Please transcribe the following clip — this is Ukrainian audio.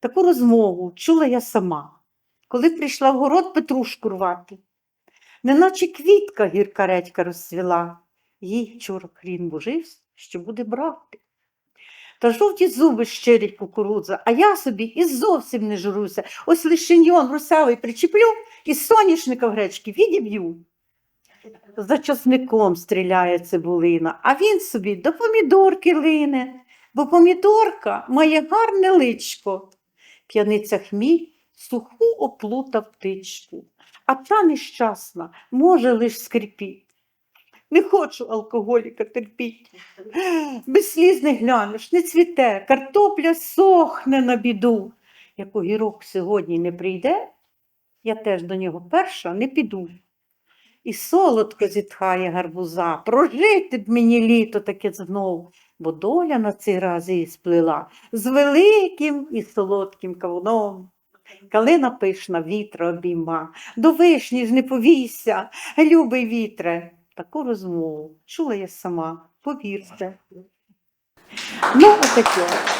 Таку розмову чула я сама, коли прийшла в город петрушку рвати. Неначе квітка гірка редька розцвіла, їй вчора хрін божився, що буде брати. Та жовті зуби щирить кукурудза, а я собі і зовсім не журуся. Ось лишеньон русявий причеплю і соняшника в гречки відіб'ю. За часником стріляє цибулина, а він собі до помідорки лине, бо помідорка має гарне личко. П'яниця хмій суху оплутав птичку, а та нещасна може лиш скрипіть. Не хочу алкоголіка терпіть. Без сліз не глянеш, не цвіте, картопля сохне на біду. Як огірок сьогодні не прийде, я теж до нього перша не піду. І солодко зітхає гарбуза, прожити б мені літо таке знов, бо доля на цей раз її сплела з великим і солодким кавуном. Калина пишна вітра обійма, до вишні ж не повійся, любий вітре. Таку розмову чула я сама, повірте. Ну, отаке.